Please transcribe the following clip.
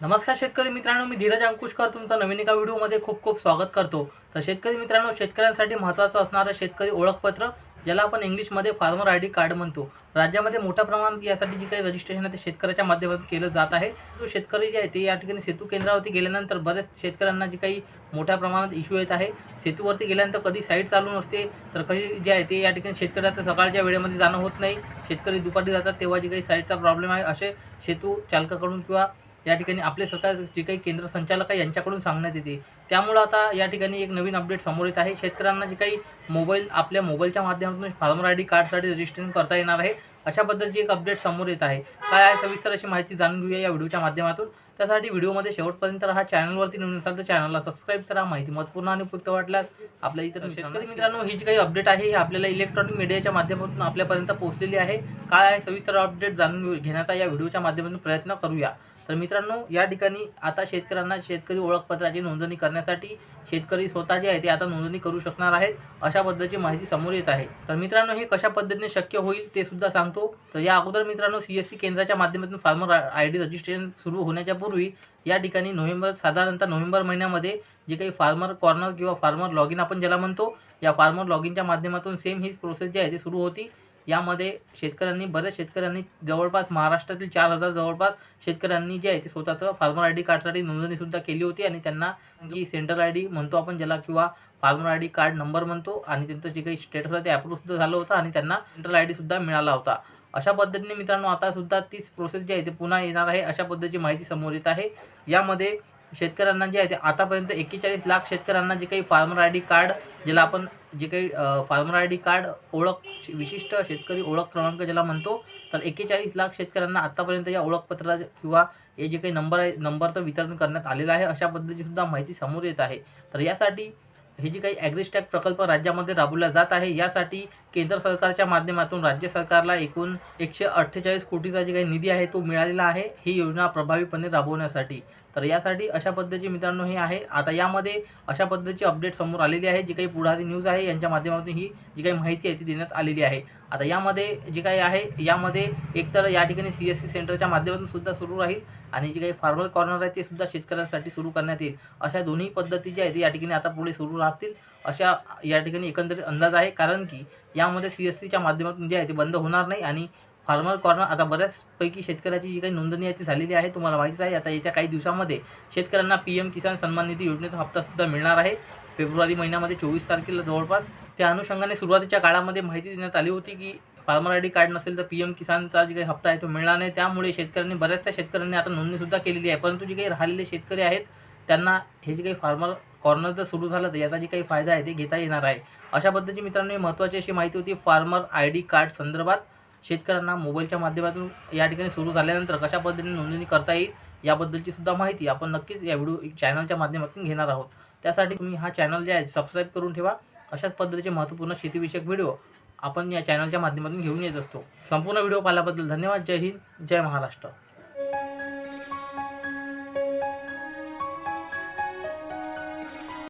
नमस्कार शेतकरी मित्रांनो मी धीरज अंकुशकर. तुमचं नवीन एका व्हिडिओमध्ये खूप खूप स्वागत करतो. तर शेतकरी मित्रांनो शेतकऱ्यांसाठी महत्त्वाचं असणारं शेतकरी ओळखपत्र ज्याला आपण इंग्लिशमध्ये फार्मर आय डी कार्ड म्हणतो. राज्यामध्ये मोठ्या प्रमाणात यासाठी जी काही रजिस्ट्रेशन आहे ते शेतकऱ्याच्या माध्यमातून केलं जात आहे. जो शेतकरी जे आहे ते या ठिकाणी सेतू केंद्रावरती गेल्यानंतर बरेच शेतकऱ्यांना जी काही मोठ्या प्रमाणात इश्यू येत आहे. सेतूवरती गेल्यानंतर कधी साईट चालू नसते तर कधी जे आहे ते या ठिकाणी शेतकऱ्याचं सकाळच्या वेळेमध्ये जाणं होत नाही. शेतकरी दुपारी जातात तेव्हा जी काही साईटचा प्रॉब्लेम आहे असे सेतू चालकाकडून किंवा या ठिकाणी आपले सरकार जे काही केंद्र संचालक आहे यांच्याकडून सांगण्यात येते. त्यामुळं आता या ठिकाणी एक नवीन अपडेट समोर येत आहे. शेतकऱ्यांना जे काही मोबाईल आपल्या मोबाईलच्या माध्यमातून फार्मर आय डी कार्डसाठी रजिस्ट्रेशन करता येणार आहे अशाबद्दलची एक अपडेट समोर येत आहे. काय आहे सविस्तर अशी माहिती जाणून घेऊया या व्हिडिओच्या माध्यमातून. त्यासाठी व्हिडिओमध्ये शेवटपर्यंत हा चॅनलवरती नवीन असाल तर चॅनलला सबस्क्राईब करा. माहिती महत्त्वपूर्ण आणि उपयुक्त वाटल्यास आपल्या इतर शेतकरी मित्रांनो ही जी काही अपडेट आहे ही आपल्याला इलेक्ट्रॉनिक मीडियाच्या माध्यमातून आपल्यापर्यंत पोहोचलेली आहे. काय आहे? सविस्तर अपडेट जाणून घेण्याचा या व्हिडिओच्या माध्यमातून प्रयत्न करूया. तर मित्रांनो या ठिकाणी आता शेतकऱ्यांना शेतकरी ओळखपत्राची नोंदणी करण्यासाठी शेतकरी स्वतः जे आहे ते आता नोंदणी करू शकणार आहेत अशा पद्धतीची माहिती समोर येत आहे. तर मित्रांनो हे कशा पद्धतीने शक्य होईल ते सुद्धा सांगतो. तर या अगोदर मित्रांनो सी एस सी केंद्राच्या माध्यमातून फार्मर आय डी रजिस्ट्रेशन सुरू होण्याच्या पूर्वी या ठिकाणी नोव्हेंबर साधारणतः नोव्हेंबर महिन्यामध्ये जे काही फार्मर कॉर्नर किंवा फार्मर लॉग इन आपण ज्याला म्हणतो या फार्मर लॉग इनच्या माध्यमातून सेम हीच प्रोसेस जी आहे ती सुरू होती. यामध्ये शेतकऱ्यांनी बऱ्याच शेतकऱ्यांनी जवळपास महाराष्ट्रातील चार हजार जवळपास शेतकऱ्यांनी जे आहे ते स्वतःचं फार्मर आय डी कार्डसाठी नोंदणीसुद्धा केली होती आणि त्यांना जी सेंट्रल आय डी म्हणतो आपण ज्याला किंवा farmer I D card number म्हणतो आणि त्यांचं जे काही स्टेटस ते अप्रूव्ह सुद्धा झालं होतं आणि त्यांना सेंट्रल आय डीसुद्धा मिळाला होता. अशा पद्धतीने मित्रांनो आता सुद्धा तीच प्रोसेस जी आहे ते पुन्हा येणार आहे अशा पद्धतीची माहिती समोर येत आहे. यामध्ये शेतकऱ्यांना जे आहे ते आतापर्यंत एक्केचाळीस लाख शेतकऱ्यांना जे काही फार्मर आय डी कार्ड ज्याला आपण जे काही फार्मर आय डी कार्ड ओळख विशिष्ट शेतकरी ओळख क्रमांक ज्याला म्हणतो तर एक्केचाळीस लाख शेतकऱ्यांना आतापर्यंत या ओळखपत्रा किंवा हे जे काही नंबर आहे नंबरचं वितरण करण्यात आलेलं आहे अशा पद्धतीची सुद्धा माहिती समोर येत आहे. तर यासाठी हे जे काही ॲग्रिस्टॅक प्रकल्प राज्यामध्ये राबवला जात आहे यासाठी केंद्र सरकारच्या माध्यमातून राज्य सरकारला एकूण एकशे अठ्ठेचाळीस कोटीचा जे काही निधी आहे तो मिळालेला आहे ही योजना प्रभावीपणे राबवण्यासाठी. तर यासाठी अशा पद्धतीचे मित्रांनो हे आहे. आता यामध्ये अशा पद्धतीची अपडेट समोर आलेली आहे. जी काही पुढारी न्यूज आहे यांच्या माध्यमातून ही जी काही माहिती आहे ती देण्यात आलेली आहे. आता यामध्ये जे काही आहे यामध्ये एकतर या ठिकाणी सी एस सी सेंटरच्या माध्यमातून सुद्धा सुरू राहील आणि जे काही फार्मर कॉर्नर आहे ते सुद्धा शेतकऱ्यांसाठी सुरू करण्यात येईल. अशा दोन्ही पद्धती ज्या आहेत या ठिकाणी आता पुढे सुरू राहतील. अशा या ठिकाणी एकंदरीत अंदाज आहे. कारण की या यामध्ये सी एस सीच्या माध्यमातून जे आहे ते बंद होणार नाही आणि फार्मर कॉर्नर आता बऱ्याचपैकी शेतकऱ्याची जी काही नोंदणी आहे ती झालेली आहे तुम्हाला माहितीच आहे. आता येत्या काही दिवसामध्ये शेतकऱ्यांना पी एम किसान सन्मान निधी योजनेचा हप्तासुद्धा मिळणार आहे. फेब्रुवारी महिन्यामध्ये चोवीस तारखेला जवळपास. त्या अनुषंगाने सुरुवातीच्या काळामध्ये माहिती देण्यात आली होती की फार्मर आय डी कार्ड नसेल तर पी एम किसानचा जे काही हप्ता आहे तो मिळणार नाही. त्यामुळे शेतकऱ्यांनी बऱ्याचशा शेतकऱ्यांनी आता नोंदणीसुद्धा केलेली आहे. परंतु जे काही राहिलेले शेतकरी आहेत त्यांना हे जे काही फार्मर कॉर्नर जर सुरू झालं तर याचा जे काही फायदा आहे ते घेता येणार आहे. अशा पद्धतीची मित्रांनो महत्त्वाची अशी माहिती होती फार्मर आय डी कार्ड संदर्भात. शेतकऱ्यांना मोबाईलच्या माध्यमातून या ठिकाणी सुरू झाल्यानंतर कशा पद्धतीने नोंदणी करता येईल याबद्दलची सुद्धा माहिती आपण नक्कीच या व्हिडिओ चॅनलच्या माध्यमातून घेणार आहोत. त्यासाठी तुम्ही हा चॅनल जे आहे सबस्क्राईब करून ठेवा. अशाच पद्धतीचे महत्त्वपूर्ण शेतीविषयक व्हिडिओ आपण या चॅनलच्या माध्यमातून घेऊन येत असतो. संपूर्ण व्हिडिओ पाहिल्याबद्दल धन्यवाद. जय हिंद जय महाराष्ट्र.